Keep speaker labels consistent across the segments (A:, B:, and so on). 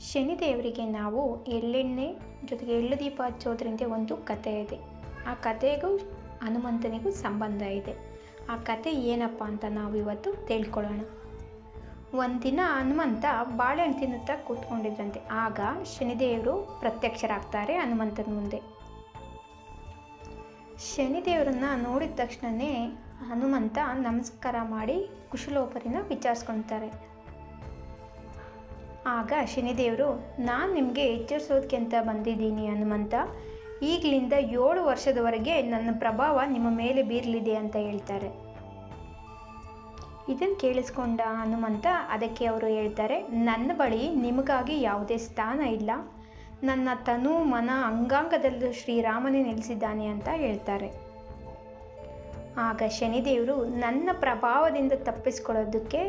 A: ಶನಿದೇವರಿಗೆ ನಾವು ಎಳ್ಳೆಣ್ಣೆ ಜೊತೆಗೆ ಎಳ್ಳು ದೀಪ ಹಚ್ಚೋದ್ರಿಂದ ಒಂದು ಕತೆ ಇದೆ. ಆ ಕಥೆಗೂ ಹನುಮಂತನಿಗೂ ಸಂಬಂಧ ಇದೆ. ಆ ಕತೆ ಏನಪ್ಪ ಅಂತ ನಾವು ಇವತ್ತು ತಿಳ್ಕೊಳ್ಳೋಣ. ಒಂದಿನ ಹನುಮಂತ ಬಾಳೆಹಣ್ಣು ತಿನ್ನುತ್ತಾ ಕೂತ್ಕೊಂಡಿದ್ದಂತೆ ಆಗ ಶನಿದೇವರು ಪ್ರತ್ಯಕ್ಷರಾಗ್ತಾರೆ ಹನುಮಂತನ ಮುಂದೆ. ಶನಿದೇವರನ್ನ ನೋಡಿದ ತಕ್ಷಣವೇ ಹನುಮಂತ ನಮಸ್ಕಾರ ಮಾಡಿ ಕುಶಲೋಪರಿನ ವಿಚಾರಿಸ್ಕೊಳ್ತಾರೆ ಆಗ ಶನಿದೇವರು, ನಾನು ನಿಮಗೆ ಎಚ್ಚರಿಸೋದಕ್ಕಿಂತ ಬಂದಿದ್ದೀನಿ ಹನುಮಂತ. ಈಗಲಿಂದ ಏಳು ವರ್ಷದವರೆಗೆ ನನ್ನ ಪ್ರಭಾವ ನಿಮ್ಮ ಮೇಲೆ ಬೀರಲಿದೆ ಅಂತ ಹೇಳ್ತಾರೆ. ಇದನ್ನು ಕೇಳಿಸ್ಕೊಂಡ ಹನುಮಂತ ಅದಕ್ಕೆ ಅವರು ಹೇಳ್ತಾರೆ, ನನ್ನ ಬಳಿ ನಿಮಗಾಗಿ ಯಾವುದೇ ಸ್ಥಾನ ಇಲ್ಲ. ನನ್ನ ತನು, ಮನ, ಅಂಗಾಂಗದಲ್ಲೂ ಶ್ರೀರಾಮನೇ ನೆಲೆಸಿದ್ದಾನೆ ಅಂತ ಹೇಳ್ತಾರೆ. ಆಗ ಶನಿದೇವರು, ನನ್ನ ಪ್ರಭಾವದಿಂದ ತಪ್ಪಿಸ್ಕೊಳ್ಳೋದಕ್ಕೆ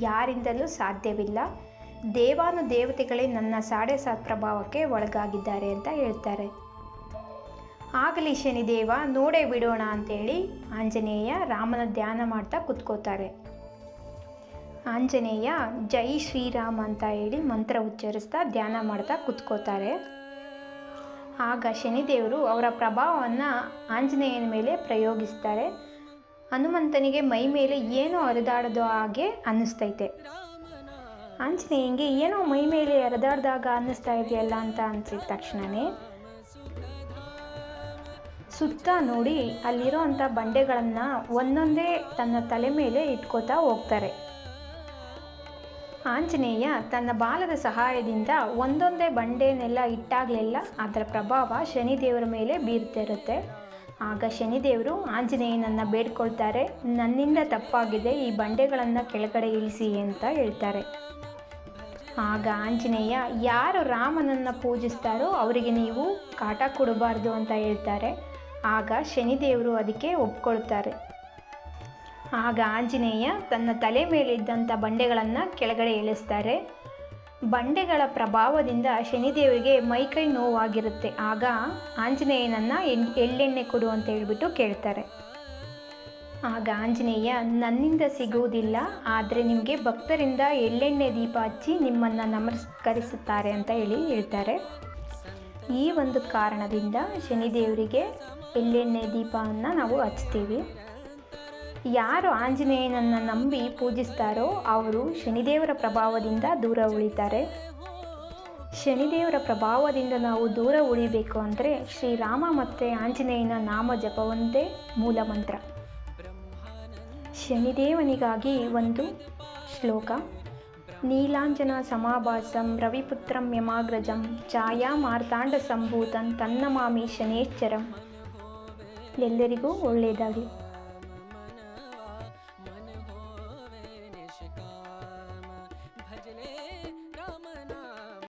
A: ಯಾರಿಂದಲೂ ಸಾಧ್ಯವಿಲ್ಲ. ದೇವಾನು ದೇವತೆಗಳೇ ನನ್ನ ಸಾಡೆ ಸಾತ್ ಪ್ರಭಾವಕ್ಕೆ ಒಳಗಾಗಿದ್ದಾರೆ ಅಂತ ಹೇಳ್ತಾರೆ. ಆಗಲಿ ಶನಿದೇವ, ನೋಡೇ ಬಿಡೋಣ ಅಂತೇಳಿ ಆಂಜನೇಯ ರಾಮನ ಧ್ಯಾನ ಮಾಡ್ತಾ ಕುತ್ಕೋತಾರೆ. ಆಂಜನೇಯ, ಜೈ ಶ್ರೀರಾಮ ಅಂತ ಹೇಳಿ ಮಂತ್ರ ಉಚ್ಚರಿಸ್ತಾ ಧ್ಯಾನ ಮಾಡ್ತಾ ಕುತ್ಕೋತಾರೆ. ಆಗ ಶನಿದೇವರು ಅವರ ಪ್ರಭಾವವನ್ನು ಆಂಜನೇಯನ ಮೇಲೆ ಪ್ರಯೋಗಿಸ್ತಾರೆ. ಹನುಮಂತನಿಗೆ ಮೈ ಮೇಲೆ ಏನೋ ಹರಿದಾಡದೋ ಹಾಗೆ ಅನ್ನಿಸ್ತೈತೆ. ಆಂಜನೇಯಂಗೆ ಏನೋ ಮೈ ಮೇಲೆ ಎರದಾಡ್ದಾಗ ಅನ್ನಿಸ್ತಾ ಇದೆಯಲ್ಲ ಅಂತ ಅನ್ಸಿದ ತಕ್ಷಣವೇ ಸುತ್ತ ನೋಡಿ ಅಲ್ಲಿರೋ ಅಂಥ ಬಂಡೆಗಳನ್ನು ಒಂದೊಂದೇ ತನ್ನ ತಲೆ ಮೇಲೆ ಇಟ್ಕೋತಾ ಹೋಗ್ತಾರೆ. ಆಂಜನೇಯ ತನ್ನ ಬಾಲದ ಸಹಾಯದಿಂದ ಒಂದೊಂದೇ ಬಂಡೆನೆಲ್ಲ ಇಟ್ಟಾಗಲೆಲ್ಲ ಅದರ ಪ್ರಭಾವ ಶನಿದೇವರ ಮೇಲೆ ಬೀರ್ತಿರುತ್ತೆ. ಆಗ ಶನಿದೇವರು ಆಂಜನೇಯನನ್ನು ಬೇಡ್ಕೊಳ್ತಾರೆ. ನನ್ನಿಂದ ತಪ್ಪಾಗಿದೆ. ಈ ಬಂಡೆಗಳನ್ನು ಕೆಳಗಡೆ ಇಳಿಸಿ ಅಂತ ಹೇಳ್ತಾರೆ. ಆಗ ಆಂಜನೇಯ, ಯಾರು ರಾಮನನ್ನು ಪೂಜಿಸ್ತಾರೋ ಅವರಿಗೆ ನೀವು ಕಾಟ ಕೊಡಬಾರ್ದು ಅಂತ ಹೇಳ್ತಾರೆ. ಆಗ ಶನಿದೇವರು ಅದಕ್ಕೆ ಒಪ್ಕೊಳ್ತಾರೆ. ಆಗ ಆಂಜನೇಯ ತನ್ನ ತಲೆ ಮೇಲಿದ್ದಂಥ ಬಂಡೆಗಳನ್ನು ಕೆಳಗಡೆ ಇಳಿಸ್ತಾರೆ ಬಂಡೆಗಳ ಪ್ರಭಾವದಿಂದ ಶನಿದೇವರಿಗೆ ಮೈಕೈ ನೋವಾಗಿರುತ್ತೆ. ಆಗ ಆಂಜನೇಯನನ್ನು ಎಣ್ ಎಳ್ಳೆಣ್ಣೆ ಕೊಡು ಅಂತ ಹೇಳ್ಬಿಟ್ಟು ಕೇಳ್ತಾರೆ. ಆಗ ಆಂಜನೇಯ, ನನ್ನಿಂದ ಸಿಗುವುದಿಲ್ಲ, ಆದರೆ ನಿಮಗೆ ಭಕ್ತರಿಂದ ಎಳ್ಳೆಣ್ಣೆ ದೀಪ ಹಚ್ಚಿ ನಿಮ್ಮನ್ನು ನಮಸ್ಕರಿಸುತ್ತಾರೆ ಅಂತ ಹೇಳಿ ಹೇಳ್ತಾರೆ. ಈ ಒಂದು ಕಾರಣದಿಂದ ಶನಿದೇವರಿಗೆ ಎಳ್ಳೆಣ್ಣೆ ದೀಪವನ್ನು ನಾವು ಹಚ್ತೀವಿ ಯಾರು ಆಂಜನೇಯನನ್ನು ನಂಬಿ ಪೂಜಿಸ್ತಾರೋ ಅವರು ಶನಿದೇವರ ಪ್ರಭಾವದಿಂದ ದೂರ ಉಳಿತಾರೆ. ಶನಿದೇವರ ಪ್ರಭಾವದಿಂದ ನಾವು ದೂರ ಉಳಿಬೇಕು ಅಂದರೆ ಶ್ರೀರಾಮ ಮತ್ತು ಆಂಜನೇಯನ ನಾಮ ಜಪವೊಂದೇ ಮೂಲ ಮಂತ್ರ. ಶನಿದೇವನಿಗಾಗಿ ಒಂದು ಶ್ಲೋಕ. ನೀಲಾಂಜನ ಸಮಾಭಾಸಂ ರವಿಪುತ್ರಂ ಯಮಾಗ್ರಜಂ ಛಾಯಾ ಮಾರ್ತಾಂಡ ಸಂಭೂತಂ ತನ್ನಮಾಮಿ ಶನೇಶ್ಚರಂ. ಎಲ್ಲರಿಗೂ ಒಳ್ಳೆಯದಾಗಲಿ.